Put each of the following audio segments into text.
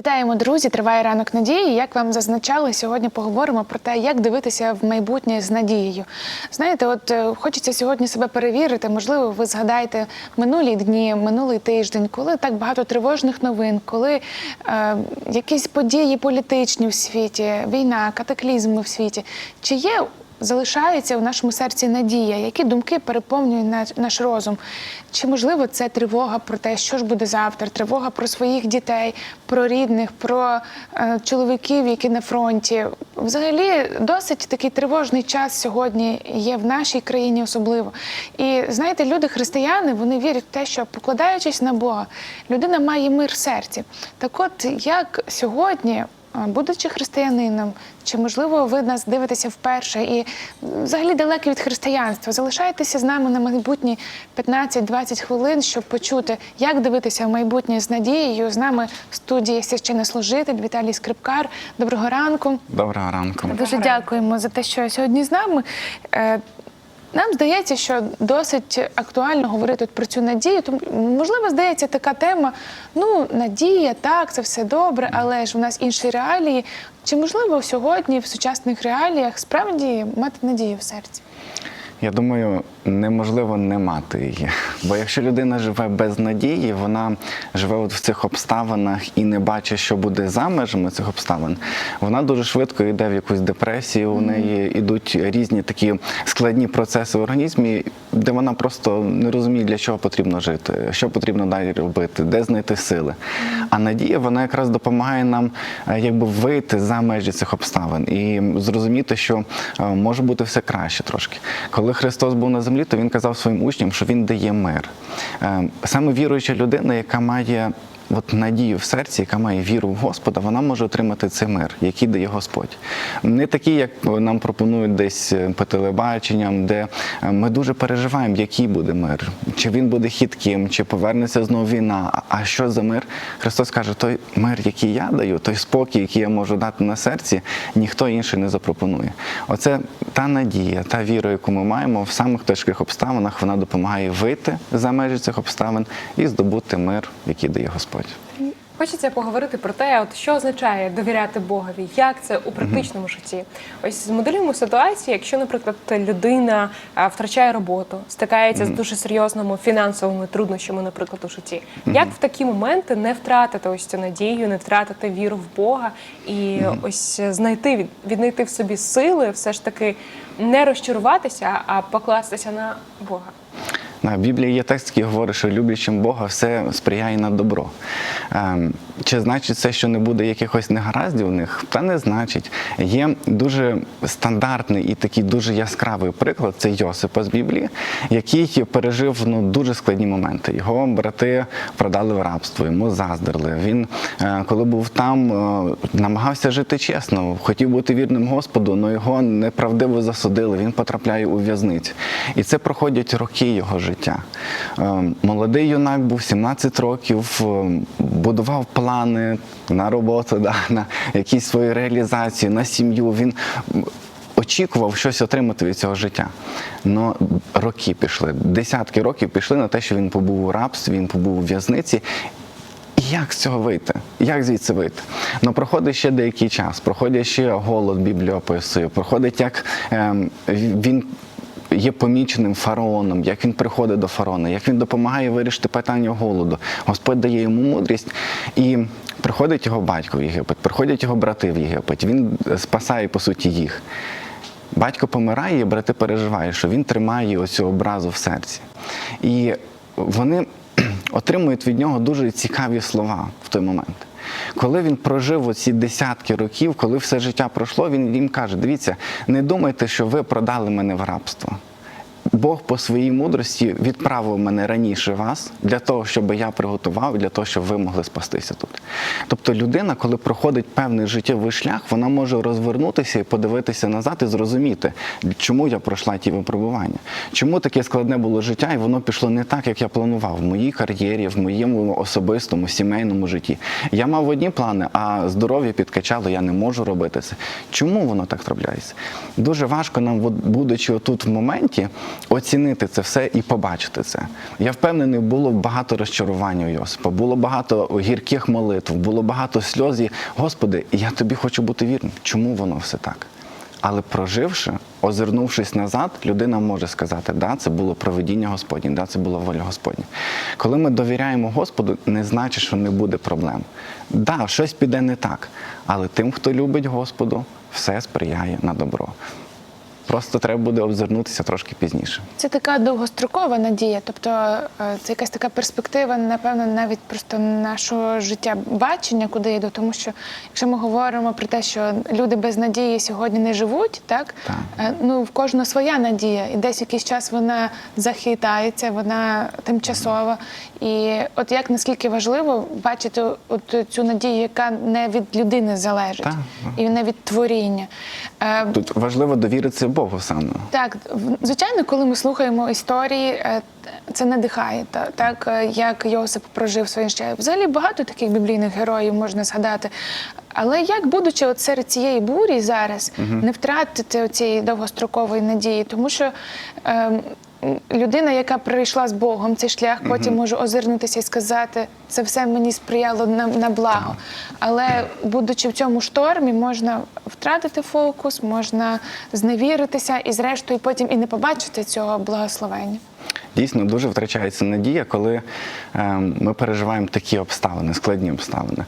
Вітаємо, друзі! Триває ранок надії. Як вам зазначали, сьогодні поговоримо про те, як дивитися в майбутнє з надією. Знаєте, от е, хочеться сьогодні себе перевірити. Можливо, ви згадаєте минулі дні, минулий тиждень, коли так багато тривожних новин, коли е, якісь події політичні в світі, війна, катаклізми в світі. Чи є залишається у нашому серці надія, які думки переповнюють наш, розум. Чи можливо це тривога про те, що ж буде завтра, тривога про своїх дітей, про рідних, про е, чоловіків, які на фронті? Взагалі, досить такий тривожний час сьогодні є в нашій країні особливо. І знаєте, люди, християни, вони вірять в те, що покладаючись на Бога, людина має мир в серці. Так от, як сьогодні Будучи християнином, чи можливо ви нас дивитеся вперше і взагалі далекі від християнства, залишайтеся з нами на майбутні 15-20 хвилин, щоб почути, як дивитися в майбутнє з надією. З нами в студії священнослужитель Віталій Скрипкар. Доброго ранку. Доброго ранку. Дуже дякуємо за те, що сьогодні з нами. Нам здається, що досить актуально говорити про цю надію. Тому можливо, здається, така тема. Ну, надія, так, це все добре, але ж у нас інші реалії. Чи можливо сьогодні в сучасних реаліях справді мати надію в серці? Я думаю, неможливо не мати її. Бо якщо людина живе без надії, вона живе от в цих обставинах і не бачить, що буде за межами цих обставин, вона дуже швидко йде в якусь депресію. У неї йдуть різні такі складні процеси в організмі, де вона просто не розуміє, для чого потрібно жити, що потрібно далі робити, де знайти сили. А надія вона якраз допомагає нам е, якби вийти за межі цих обставин і зрозуміти, що е, може бути все краще трошки. Коли Христос був на землі, то він казав своїм учням, що він дає мир. Е, Саме віруюча людина, яка має от надію в серці, яка має віру в Господа, вона може отримати цей мир, який дає Господь. Не такий, як нам пропонують десь е, по телебаченням, де е, ми дуже переживаємо, який буде мир, чи він буде хитким, чи повернеться знову війна. А- що за мир? Христос каже, той мир, який я даю, той спокій, який я можу дати на серці, ніхто інший не запропонує. Оце та надія, та віра, яку ми маємо в самих тяжких обставинах, вона допомагає вийти за межі цих обставин і здобути мир, який дає Господь. Хочеться поговорити про те, от що означає довіряти Богові, як це у практичному житті. Ось змоделюємо ситуацію, якщо, наприклад, людина втрачає роботу, стикається з дуже серйозними фінансовими труднощами, наприклад, у житті. Як в такі моменти не втратити ось цю надію, не втратити віру в Бога і ось знайти від- віднайти в собі сили, все ж таки не розчаруватися, а покластися на Бога. На Біблії є текст, який говорить, що люблячим Бога все сприяє на добро. Чи значить це, що не буде якихось негараздів у них? Та не значить. Є дуже стандартний і такий дуже яскравий приклад це Йосипа з Біблії, який пережив ну, дуже складні моменти. Його брати продали в рабство, йому заздрили. Він, е, коли був там, е, намагався жити чесно, хотів бути вірним Господу, але його неправдиво засудили. Він потрапляє у в'язницю. І це проходять роки його життя. Е, Молодий юнак був 17 років, будував плани на роботу, да, на якісь свої реалізації, на сім'ю. Він очікував щось отримати від цього життя. Но роки пішли, десятки років пішли на те, що він побув у рабстві, він побув у в'язниці. Як з цього вийти? Як звідси вийти? Ну проходить ще деякий час, проходить ще голод, Біблія описує, проходить, як ем, він є поміченим фараоном, як він приходить до фараона, як він допомагає вирішити питання голоду. Господь дає йому мудрість і приходить його батько в Єгипет, приходять його брати в Єгипет. Він спасає по суті їх. Батько помирає, і брати переживають, що він тримає оцю образу в серці. І вони отримують від нього дуже цікаві слова в той момент. Коли він прожив оці десятки років, коли все життя пройшло, він їм каже: дивіться, не думайте, що ви продали мене в рабство. Бог по своїй мудрості відправив мене раніше вас для того, щоб я приготував, для того, щоб ви могли спастися тут. Тобто людина, коли проходить певний життєвий шлях, вона може розвернутися і подивитися назад і зрозуміти, чому я пройшла ті випробування, чому таке складне було життя, і воно пішло не так, як я планував в моїй кар'єрі, в моєму особистому, сімейному житті. Я мав одні плани, а здоров'я підкачало, я не можу робити це. Чому воно так трапляється? Дуже важко нам, будучи отут в моменті, оцінити це все і побачити це. Я впевнений, було багато розчарування у Йосипа, було багато гірких молитв, було багато сльоз. І, Господи, я тобі хочу бути вірним. Чому воно все так? Але проживши, озирнувшись назад, людина може сказати, да, це було проведіння Господнє, да, це була воля Господня. Коли ми довіряємо Господу, не значить, що не буде проблем. Да, щось піде не так, але тим, хто любить Господу, все сприяє на добро. Просто треба буде обзирнутися трошки пізніше. Це така довгострокова надія, тобто е, це якась така перспектива, напевно, навіть просто нашого життя бачення, куди йду. Тому що якщо ми говоримо про те, що люди без надії сьогодні не живуть, так, Так. Е, ну в кожного своя надія, і десь якийсь час вона захитається, вона тимчасова. І от як наскільки важливо бачити от цю надію, яка не від людини залежить, Так. і не від творіння. Е, Тут важливо довіритися Богу саме. так, звичайно, коли ми слухаємо історії, е, це надихає, так е, як Йосип прожив своє життя. Взагалі багато таких біблійних героїв можна згадати. Але як, будучи от серед цієї бурі зараз, не втратити цієї довгострокової надії, тому що. Е, Людина, яка прийшла з Богом цей шлях, потім може озирнутися і сказати, це все мені сприяло на, на благо. Але будучи в цьому штормі, можна втратити фокус, можна зневіритися і, зрештою, потім і не побачити цього благословення. Дійсно, дуже втрачається надія, коли е, ми переживаємо такі обставини, складні обставини.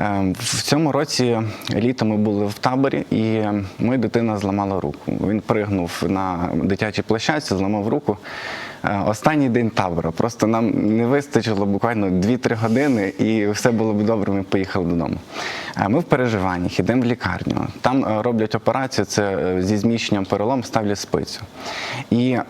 Е, в цьому році літо ми були в таборі, і моя дитина зламала руку. Він пригнув на дитячій площадці, зламав руку. Е, Останній день табору. Просто нам не вистачило буквально 2-3 години, і все було б добре. Ми поїхали додому. Е, Ми в переживаннях, йдемо в лікарню. Там е, роблять операцію, це зі зміщенням перелом, ставлять спицю. І е,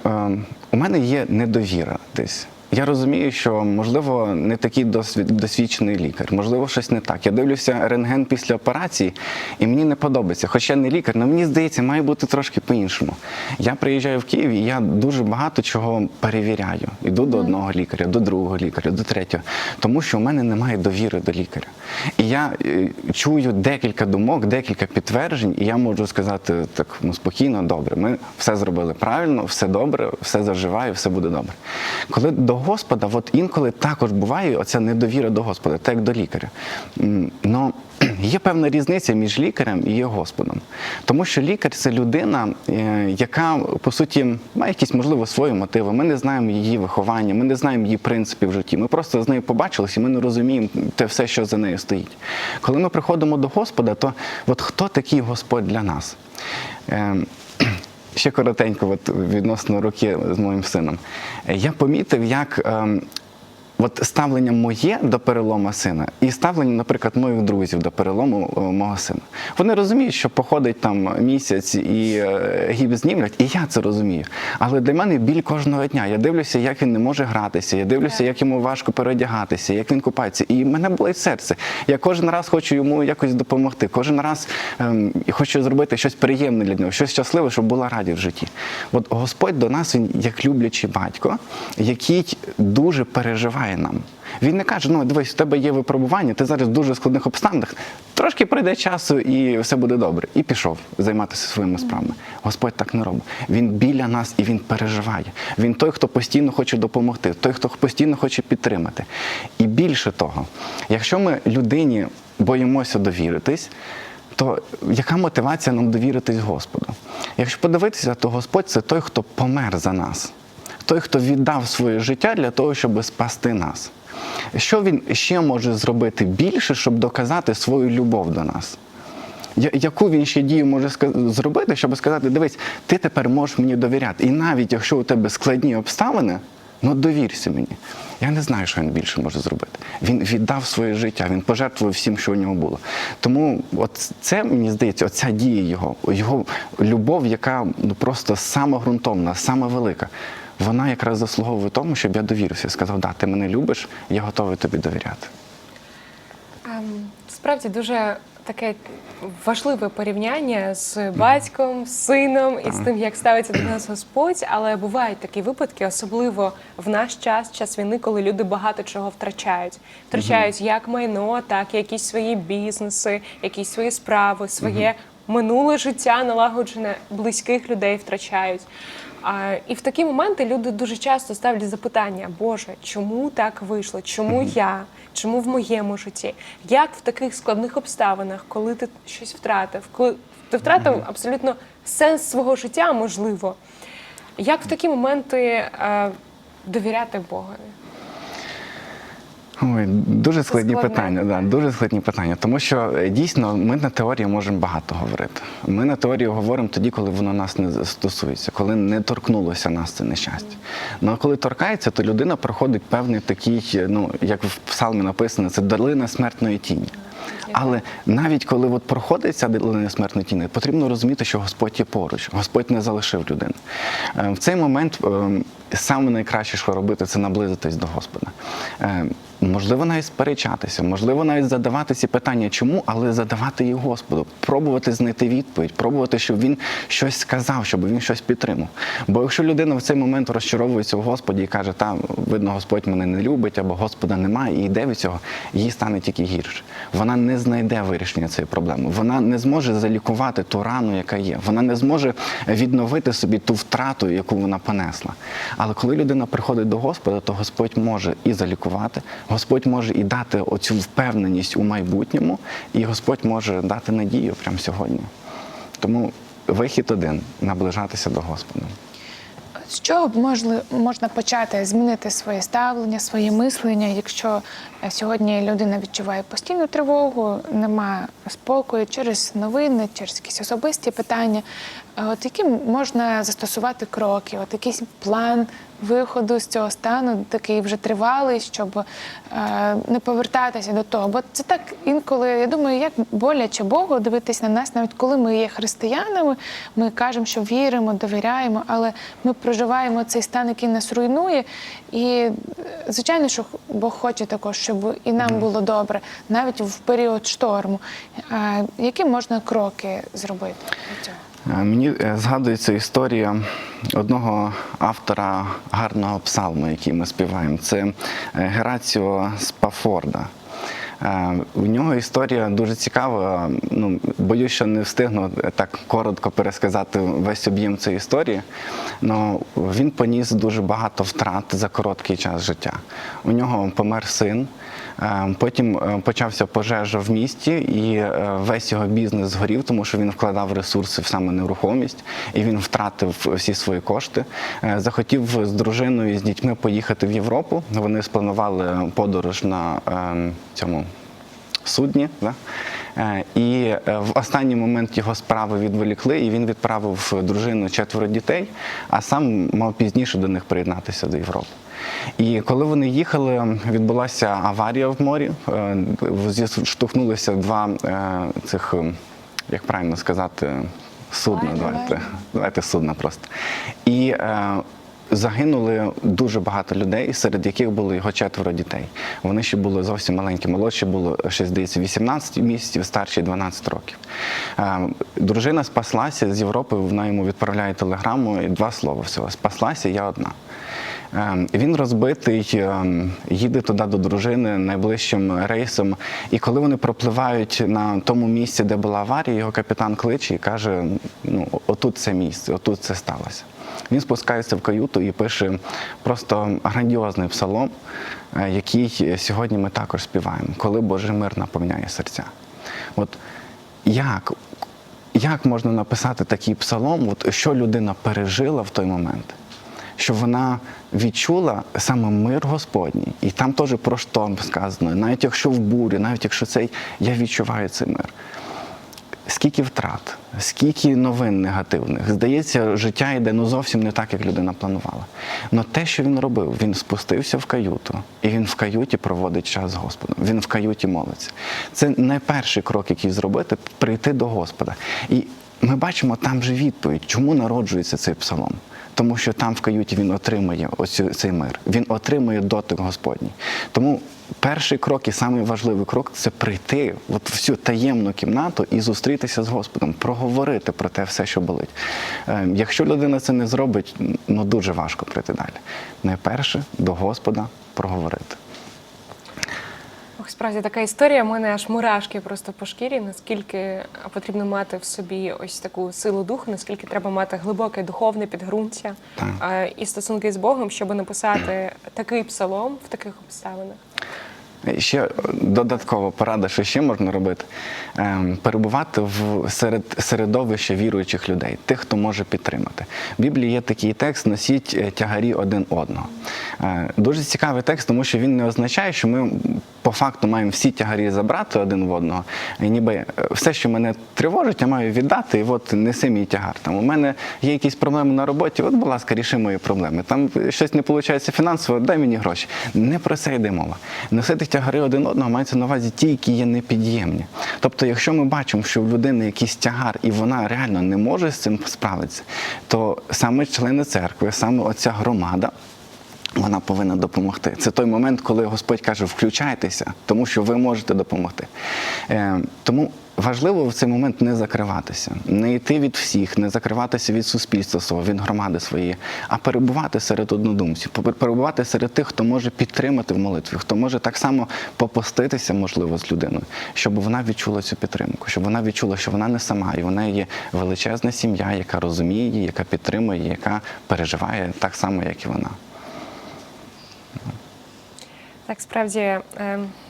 у мене є недовіра десь. Я розумію, що можливо не такий досвід, досвідчений лікар, можливо, щось не так. Я дивлюся рентген після операції, і мені не подобається. Хоча я не лікар, але мені здається, має бути трошки по-іншому. Я приїжджаю в Київ і я дуже багато чого перевіряю. Іду до одного лікаря, до другого лікаря, до третього, тому що у мене немає довіри до лікаря. І я е, чую декілька думок, декілька підтверджень, і я можу сказати так ну, спокійно, добре, ми все зробили правильно, все добре, все заживає, все буде добре. Коли до Господа, от інколи також буває оця недовіра до Господа, так як до лікаря. Но є певна різниця між лікарем і є Господом. Тому що лікар це людина, е, яка по суті має якісь, можливо, свої мотиви. Ми не знаємо її виховання, ми не знаємо її принципів в житті. Ми просто з нею побачилися, і ми не розуміємо те все, що за нею стоїть. Коли ми приходимо до Господа, то от хто такий Господь для нас? Ще коротенько, от відносно роки з моїм сином. Я помітив, як ем, от ставлення моє до перелому сина і ставлення, наприклад, моїх друзів до перелому е, мого сина. Вони розуміють, що походить там місяць і е, гіпс знімлять, і я це розумію. Але для мене біль кожного дня. Я дивлюся, як він не може гратися, я дивлюся, як йому важко переодягатися, як він купається. І мене болить серце. Я кожен раз хочу йому якось допомогти. Кожен раз ем, хочу зробити щось приємне для нього, щось щасливе, щоб була радість в житті. От Господь до нас він як люблячий батько, який дуже переживає нам. Він не каже: ну дивись, у тебе є випробування, ти зараз в дуже складних обставинах. Трошки пройде часу і все буде добре. І пішов займатися своїми справами. Господь так не робить. Він біля нас і він переживає. Він той, хто постійно хоче допомогти, той, хто постійно хоче підтримати. І більше того, якщо ми людині боїмося довіритись, то яка мотивація нам довіритись Господу? Якщо подивитися, то Господь це той, хто помер за нас, той, хто віддав своє життя для того, щоб спасти нас. Що він ще може зробити більше, щоб доказати свою любов до нас? Яку він ще дію може зробити, щоб сказати, дивись, ти тепер можеш мені довіряти. І навіть якщо у тебе складні обставини, ну довірся мені. Я не знаю, що він більше може зробити. Він віддав своє життя, він пожертвував всім, що у нього було. Тому от це мені здається, оця дія його, його любов, яка ну просто сама ґрунтовна, сама велика. Вона якраз заслуговує тому, щоб я довірився. Сказав, да, ти мене любиш, я готовий тобі довіряти. Ем, Справді дуже таке важливе порівняння з батьком, з сином і з тим, як ставиться до нас Господь. Але бувають такі випадки, особливо в наш час, час війни, коли люди багато чого втрачають. Втрачають як майно, так і якісь свої бізнеси, якісь свої справи, своє минуле життя налагоджене, близьких людей втрачають. А, і в такі моменти люди дуже часто ставлять запитання: Боже, чому так вийшло? Чому я? Чому в моєму житті? Як в таких складних обставинах, коли ти щось втратив, коли ти втратив абсолютно сенс свого життя, можливо, як в такі моменти е, довіряти Богові? Ой, дуже складні складне. питання, да, дуже складні питання. Тому що е, дійсно ми на теорії можемо багато говорити. Ми на теорії говоримо тоді, коли воно нас не стосується, коли не торкнулося нас це нещастя. Ну а коли торкається, то людина проходить певний такий, ну як в псалмі написано, це долина смертної тіні. Але навіть коли от проходить ця долина смертної тіні, потрібно розуміти, що Господь є поруч, Господь не залишив людину. Е, В цей момент е, саме найкраще, що робити, це наблизитись до Господа. Можливо, навіть сперечатися, можливо, навіть задавати ці питання, чому, але задавати їх Господу, пробувати знайти відповідь, пробувати, щоб він щось сказав, щоб він щось підтримав. Бо якщо людина в цей момент розчаровується в Господі і каже, та видно, Господь мене не любить, або Господа немає, і йде від цього, їй стане тільки гірше. Вона не знайде вирішення цієї проблеми. Вона не зможе залікувати ту рану, яка є. Вона не зможе відновити собі ту втрату, яку вона понесла. Але коли людина приходить до Господа, то Господь може і залікувати, Господь може і дати оцю впевненість у майбутньому, і Господь може дати надію прямо сьогодні. Тому вихід один наближатися до Господа. З чого б можна почати змінити своє ставлення, своє мислення, якщо е, сьогодні людина відчуває постійну тривогу, немає спокою через новини, через якісь особисті питання. Е, От які можна застосувати кроки, от якийсь план виходу з цього стану, такий вже тривалий, щоб е, не повертатися до того. Бо це так інколи, я думаю, як боляче Богу дивитись на нас, навіть коли ми є християнами, ми кажемо, що віримо, довіряємо, але ми проживаємо цей стан, який нас руйнує. І звичайно, що Бог хоче також, щоб і нам було добре, навіть в період шторму. Е, Які можна кроки зробити для цього? Е, Мені е, згадується історія одного автора гарного псалму, який ми співаємо. Це е, Гераціо Спафорда. У нього історія дуже цікава. Ну, боюсь, що не встигну так коротко пересказати весь об'єм цієї історії. Але він поніс дуже багато втрат за короткий час життя. У нього помер син. Е, Потім е, почався пожежа в місті, і е, весь його бізнес згорів, тому що він вкладав ресурси в саме нерухомість, і він втратив всі свої кошти. Е, Захотів з дружиною і з дітьми поїхати в Європу. Вони спланували подорож на е, цьому судні. Да? Е, І е, в останній момент його справи відволікли, і він відправив дружину четверо дітей, а сам мав пізніше до них приєднатися до Європи. І коли вони їхали, відбулася аварія в морі. е, Зіштовхнулися два е, цих, е, як правильно сказати, судна. Давайте, давайте судна просто. І е, загинули дуже багато людей, серед яких було його четверо дітей. Вони ще були зовсім маленькі. Молодші було ще здається 18 місяців, старші 12 років. Дружина спаслася з Європи. Вона йому відправляє телеграму і два слова всього. Спаслася я одна. Він розбитий, їде туди до дружини найближчим рейсом. І коли вони пропливають на тому місці, де була аварія, його капітан кличе і каже: ну, отут це місце, отут це сталося. Він спускається в каюту і пише просто грандіозний псалом, е, який сьогодні ми також співаємо, коли Божий мир наповняє серця. От як, як можна написати такий псалом, от, що людина пережила в той момент? Що вона відчула саме мир Господній, і там теж про шторм сказано. Навіть якщо в бурі, навіть якщо цей, я відчуваю цей мир. Скільки втрат, скільки новин негативних. Здається, життя йде ну зовсім не так, як людина планувала. Але те, що він робив, він спустився в каюту, і він в каюті проводить час з Господом. Він в каюті молиться. Це найперший крок, який зробити прийти до Господа. І ми бачимо там же відповідь, чому народжується цей псалом. Тому що там в каюті він отримує ось цей мир, він отримує дотик Господній. Тому перший крок і самий важливий крок це прийти от в цю таємну кімнату і зустрітися з Господом, проговорити про те все, що болить. Е, Якщо людина це не зробить, ну дуже важко прийти далі. Найперше до Господа проговорити. Ох, Справді така історія. У мене аж мурашки просто по шкірі. Наскільки потрібно мати в собі ось таку силу духу, наскільки треба мати глибоке духовне підґрунтя Так. е, і стосунки з Богом, щоб написати такий псалом в таких обставинах. Ще додаткова порада, що ще можна робити, Ем, перебувати в серед середовища віруючих людей, тих, хто може підтримати. В Біблії є такий текст носіть е, тягарі один одного. Е, Дуже цікавий текст, тому що він не означає, що ми по факту маємо всі тягарі забрати один в одного. І ніби е, все, що мене тривожить, я маю віддати, і от неси мій тягар. Там у мене є якісь проблеми на роботі, от, будь ласка, ріши мої проблеми. Там щось не виходить фінансово, дай мені гроші. Не про це йде мова. Носити тягари один одного мається на увазі ті, які є непід'ємні. Тобто, якщо ми бачимо, що в людини якийсь тягар, і вона реально не може з цим справитися, то саме члени церкви, саме оця громада. Вона повинна допомогти. Це той момент, коли Господь каже, включайтеся, тому що ви можете допомогти. Е, тому важливо в цей момент не закриватися, не йти від всіх, не закриватися від суспільства свого, від громади своєї, а перебувати серед однодумців, пер- перебувати серед тих, хто може підтримати в молитві, хто може так само попуститися, можливо, з людиною, щоб вона відчула цю підтримку, щоб вона відчула, що вона не сама, і вона є величезна сім'я, яка розуміє її, яка підтримує, яка переживає так само, як і вона. Так, справді е,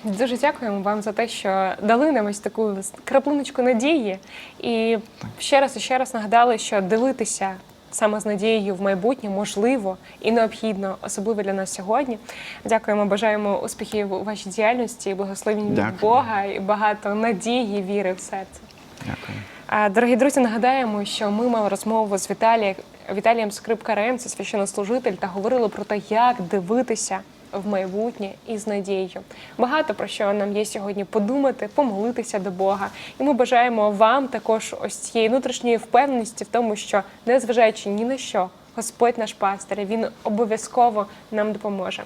дуже дякуємо вам за те, що дали нам ось таку краплиночку надії. І ще раз і ще раз нагадали, що дивитися саме з надією в майбутнє можливо і необхідно, особливо для нас сьогодні. Дякуємо, бажаємо успіхів у вашій діяльності, благословень Дякую. Бога і багато надії, віри в серце. Дякую. Дорогі друзі, нагадаємо, що ми мали розмову з Віталієм, Віталієм Скрипкарем, це священнослужитель, та говорили про те, як дивитися в майбутнє із надією. Багато про що нам є сьогодні подумати, помолитися до Бога. І ми бажаємо вам також ось цієї внутрішньої впевненості в тому, що незважаючи ні на що, Господь наш пастир, він обов'язково нам допоможе.